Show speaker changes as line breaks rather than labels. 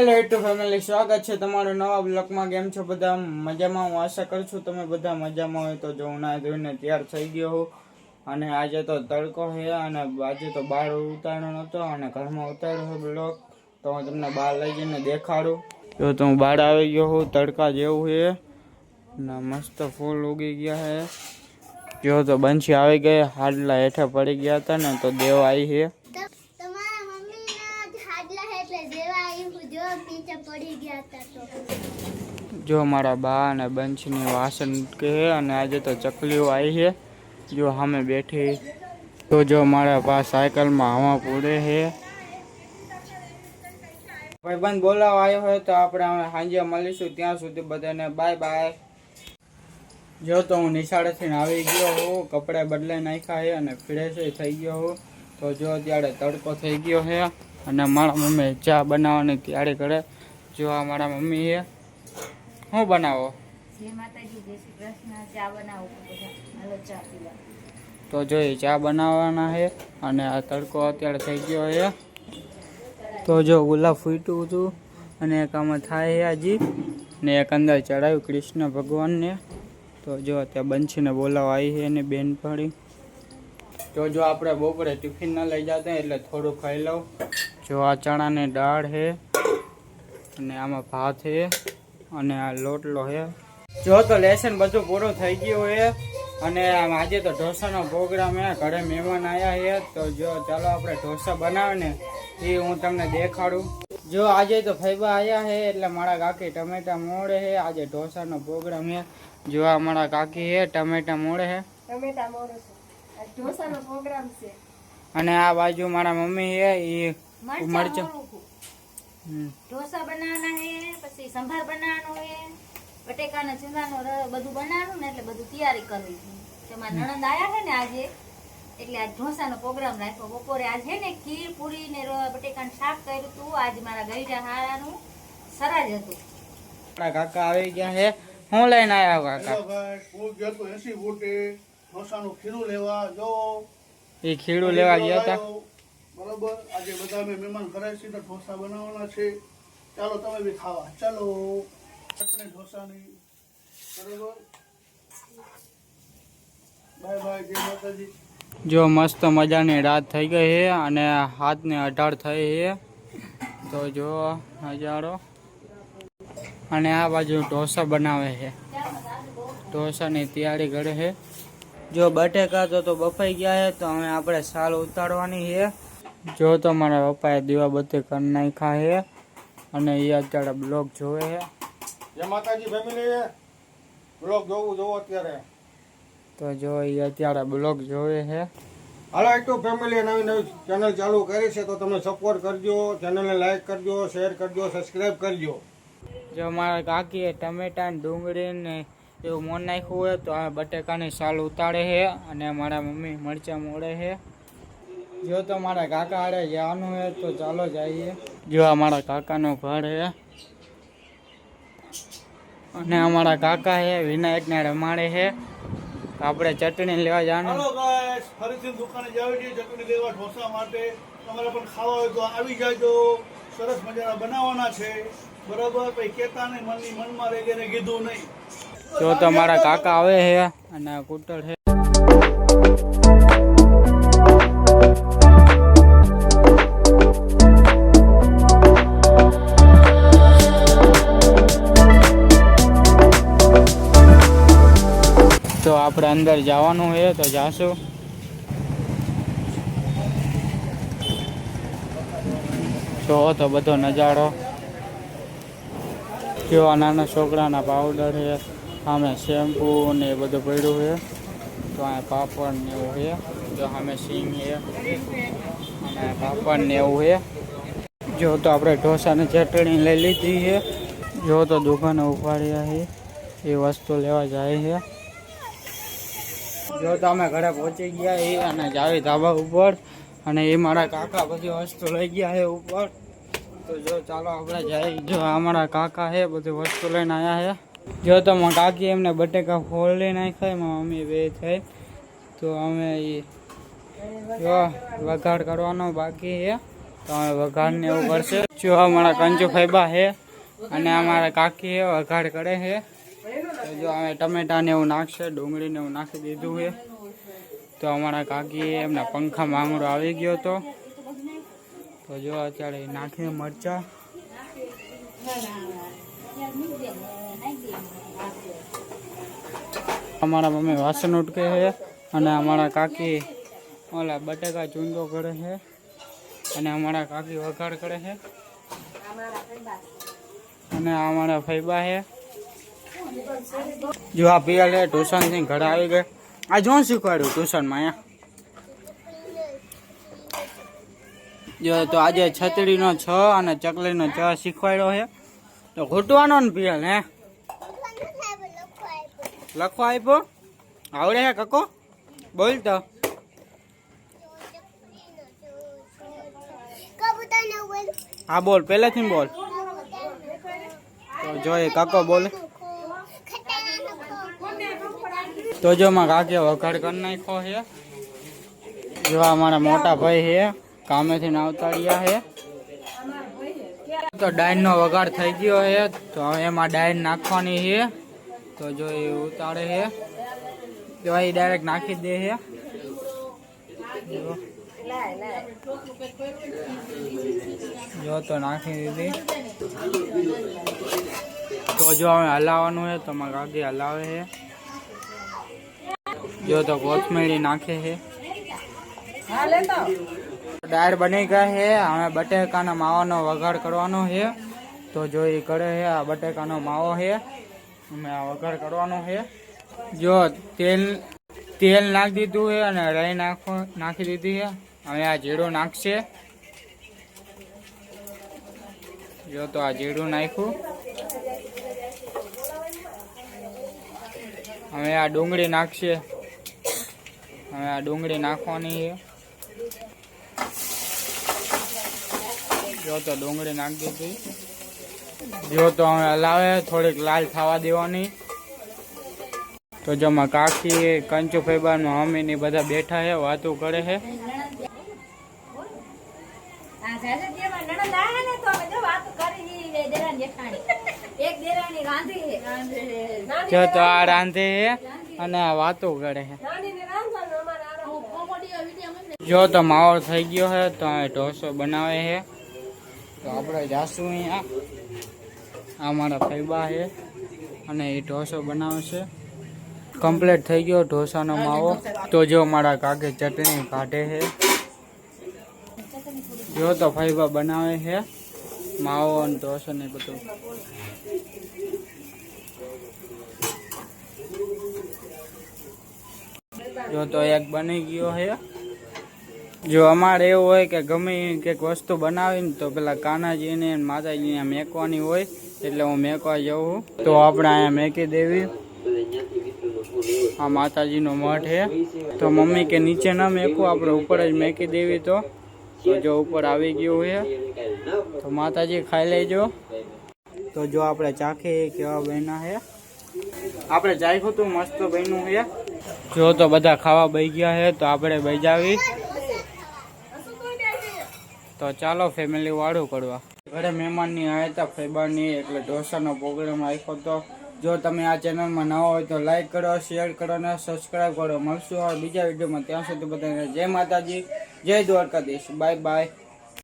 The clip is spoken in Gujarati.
હેલો ટુ ફેમિલી સ્વાગત છે તમારું નવા બ્લોકમાં કેમ છો બધા? મજામાં? હું આશા કરું છું તમે બધા મજામાં હોય તો જો ના ધોઈને તૈયાર થઈ ગયો હોઉં અને આજે તો તડકો છે અને આજે તો બહાર ઉતાર્યો નહોતો અને ઘરમાં ઉતાર્યો છે બ્લોક તો હું તમને બહાર લઈ જઈને દેખાડું. જો તો હું બહાર આવી ગયો હોઉં તડકા જેવું છે. ને મસ્ત ફૂલ ઉગી ગયા છે. જો તો બંછી આવી ગઈ, હાડલા હેઠા પડી ગયા હતા ને તો દેવ આવી છે
તમારા મમ્મીના જ હાડલા હે એટલે જેવા આવ્યું જો નીચે પડી ગયા હતા તો
જો મારા બા અને બંચની વાસણ કે અને આજે તો ચકલીઓ આવી છે, જો સામે બેઠી. તો જો મારા પા સાયકલમાં હવા પૂરે છે. ભાઈબંધ બોલાવા આવ્યો હોય તો આપણે હવે સાંજે મળીશું. ત્યાં સુધી બધાને બાય બાય. જો તો હું નિશાળેથી આવી ગયો હું કપડાં બદલાઈ નાખ્યા છે અને ફ્રેશ થઈ ગયો હું તો જો ત્યારે તડકો થઈ ગયો છે અને મારા મમ્મી ચા બનાવવાની તૈયારી કરે. જો આ મારા મમ્મી છે. શું બનાવો? તો જોઈ ચા બનાવવાના છે અને આ તડકો અત્યારે થઈ ગયો છે તો જો ગુલાબ ફૂટ્યું હતું અને એક આમાં થાય છે હજી ને એક અંદર ચડાવ્યું કૃષ્ણ ભગવાનને. તો જો અત્યારે બંછીને બોલાવવા આવી છે એની બેન પડી તો જો આપણે બપોરે ટિફિન ન લઈ જતા એટલે થોડું ખાઈ લઉં. જો આ ચણાની દાળ છે અને આમાં ભાત છે અને આ લોટલો છે જો તો લેસન બધું પૂરું થઈ ગયું છે અને આજે તો ઢોસાનો પ્રોગ્રામ છે ઘરે મહેમાન આવ્યા છે તો જો ચાલો આપણે ઢોસા બનાવે ને એ હું તમને દેખાડું. જો આજે તો ફૈબા આવ્યા છે એટલે મારા કાકી ટમેટા મોડે છે આજે ઢોસાનો પ્રોગ્રામ છે જો આ મારા કાકી છે ટમેટા મોડે છે
ટમેટા મોડે છે. ઢોસાનો પ્રોગ્રામ છે.
અને આ બાજુ મારા મમ્મી છે એ
મરચાં. ઢોસા બનાવવાના છે પછી સંભાર બનાવવાનો છે બટેકાના ચૂંદાનો બધું બનાવવાનું ને એટલે બધું તૈયારી કરવી છે. તેમાં નણંદ આવ્યા છે ને આજે એટલે આજ ઢોસાનો પ્રોગ્રામ રાખ્યો. બપોરે આજ છે ને ખીર પૂરી ને બટેકાનું શાક કર્યું હતું. આજ મારા ગઈડા હારાનું સરાજ હતું.
મારા કાકા આવી ગયા છે. હું લઈને આવ્યા કાકા?
ભાઈ હું ગયો તો એસી ફૂટે ઢોસાનું ખીરું લેવા જો
એ ખીડું લેવા ગયા હતા.
બરોબર. આજે બધા અમે મહેમાન છે તો ઢોસા બનાવવાના છે. ચાલો તમે બી ખાવા. ચાલો. ચટણી ઢોસાની. બરોબર?
જો મસ્ત મજાની રાત થઈ ગઈ છે અને હાથને અઢાર થઈ છે. તો જો, નજારો. અને આ બાજુ ઢોસા બનાવે છે. ઢોસાની તૈયારી કરે છે. જો બટેકા તો તો બફાઈ ગયા છે, તો હવે આપણે સાલ ઉતારવાની છે. જો તો મારા પપ્પાએ દીવા બત્તી કરી નાખ્યા છે. અને એ અત્યારે બ્લોગ જોવે છે.
જય માતાજી ફેમિલી બ્લોગ જોવું જોવો અત્યારે.
તો જો એ અત્યારે બ્લોગ જોવે છે.
હાલો એટલું ફેમિલી નવી નવી ચેનલ ચાલુ કરી છે તો તમે સપોર્ટ કરજો ચેનલને લાઈક કરજો શેર કરજો સબસ્ક્રાઈબ કરજો.
જો મારા કાકીએ ટમેટા ડુંગળી ને એવું મોન નાખ્યું હોય તો આ બટેકાની સાલ ઉતારે છે અને મારા મમ્મી મરચાં મોડે છે. જો તો મારા કાકા આડે જવાનું હોય તો ચાલો જઈએ. જો અમારા મારા કાકાનું ઘર છે. અને અમારા કાકા છે વિનાયકને રમાડે છે. આપણે ચટણી લેવા જવાનું.
ફરીથી દુકાને જાવી ચટણી લેવા ઢોસા માટે. તમારે પણ ખાવા હોય તો આવી જાજો. સરસ મજાના બનાવવાના છે. બરાબર? પછી કહેતા નહીં મનની મનમાં રહી ગઈને કીધું નહીં.
જો તો મારા કાકા આવે છે અને કુટર છે. અંદર જવાનું છે, તો જાશું. જો, તો બધો નજારો. કેવા નાના છોકરાના પાવડર છે, સામે શેમ્પુ ને એ બધું પડ્યું છે. તો અહીંયા પાપડ ને એવું છે જો સામે સિંગ છે. અને પાપડ ને એવું છે. જો, તો આપણે ઢોસાની ચટણી લઈ લીધી છે. જો, તો દુકાને ઉપાડ્યા છે. એ વસ્તુ લેવા જાય છે. જો તો અમે ઘરે પહોંચી ગયા એ અને જાવી ધાબા ઉપર અને એ મારા કાકા બધી વસ્તુ લઈ ગયા છે ઉપર. તો જો ચાલો આપણે જાય જો અમારા કાકા છે બધી વસ્તુ લઈને આવ્યા છે જો તો મારા કાકી એમને બટેકા ફોડી નાખ્યા, એમાં મમ્મી બે થઈ. તો અમે એ જો, વઘાર કરવાનો બાકી છે તો અમે વઘાર ને એવું કરશે. જો અમારા કંચુ ફેબા છે અને અમારા કાકી વઘાર કરે છે જો અમે ટમેટા ને એવું નાખશે ડુંગળી ને એવું નાખી દીધું છે. તો અમારા કાકી એમના પંખા માંગડો આવી ગયો હતો તો જો અત્યારે નાખીએ મરચા. અમારા મમ્મી વાસણ ઉટકે છે અને અમારા કાકી ઓલા બટેકા ચૂંદો કરે છે અને અમારા કાકી વઘાર કરે છે. અને અમારા ફૈબા છે. જો આ પિયલ છે ટ્યુશનથી ઘરે આવી ગઈ. આ જો શીખવાડ્યું ટ્યુશનમાં અહીંયા? જો તો આજે છતરીનો છ અને ચકલીનો છ શીખવાડ્યો છે. તો ઘૂંટવાનો ને પિયલ, હે? લખવા આપ્યો આવડે હે કકો? બોલ તો. હા, બોલ. પહેલેથી બોલ. તો જો કાકો બોલે. તો જો માં કાકે વઘાર કરી નાખ્યો છે. જો આ મારા મોટા ભાઈ છે કામેથી આવતા રહ્યા છે. તો ડાયન નો વઘાર થઈ ગયો છે, તો હવે એમાં ડાયન નાખવાની છે. તો જો એ ઉતારે છે. જો એ ડાયરેક્ટ નાખી જ દે છે. જો. જો તો નાખી દીધી. તો જો હવે હલાવવાનું છે, તો મારા કાકી હલાવે છે. જો તો કોથમીરી નાખે છે. દાળ બની ગયા છે. હવે બટેકાના માવાનો વઘાર કરવાનો છે. તો જો એ કરે છે આ બટેકાનો માવો છે. અમે આ વઘાર કરવાનો છે. જો તેલ તેલ નાખી દીધું છે અને રાઈ નાખો નાખી દીધી છે. હવે આ જીરું નાખશે. જો તો આ જીરું નાખ્યું. હવે આ ડુંગળી નાખશે. હવે આ ડુંગળી નાખવાની છે. જો તો ડુંગળી નાખી દીધી. જો તો હવે હલાવે થોડીક લાલ થવા દેવાની. તો જેમાં કાકી કંચુ ફેબાર મમ્મી ને બધા બેઠા છે વાતો કરે છે.
જો
તો આ રાંધે અને આ વાતો કરે છે. જો તો માવો થઈ ગયો છે, તો હવે ઢોસો બનાવે છે. તો આપણે જાશું અહીંયા. આ મારા ફૈબા છે અને એ ઢોસો બનાવશે કમ્પ્લીટ થઈ ગયો ઢોસાનો માવો. તો જો મારા કાકે ચટણી કાઢે છે. જો તો ફૈબા બનાવે છે માવો અને ઢોસો ને બધું. જો તો એક બની ગયો છે. જો અમારે એવું હોય કે ગમે કંઈક વસ્તુ બનાવીને તો પેલા કાનાજીને માતાજીને મેકવાની હોય, એટલે હું મેકવા જઉં તો આપણે અહીંયા મેકી દેવી. આ માતાજીનો મઠ છે. તો મમ્મી કે નીચે ના મેકવું આપણે ઉપર જ મેકી દેવી તો. જો ઉપર આવી ગયું છે. તો માતાજી ખાઈ લેજો. તો જો આપણે ચાખી કેવા બન્યા છે. આપણે ચાખ્યું તું, મસ્ત બન્યું છે. જો તો બધા ખાવા બઈ ગયા છે, તો આપણે બજાવી. તો ચાલો ફેમિલી વાળું કરવા. ઘરે મહેમાનની આવ્યા ફેબાની, એટલે ઢોસાનો પ્રોગ્રામ રાખ્યો હતો. જો તમે આ ચેનલમાં નવા હોય તો લાઈક કરો શેર કરો અને સબસ્ક્રાઈબ કરો. મળશું બીજા વિડીયોમાં ત્યાં સુધી બધાને જય માતાજી, જય દ્વારકાધીશ. Bye bye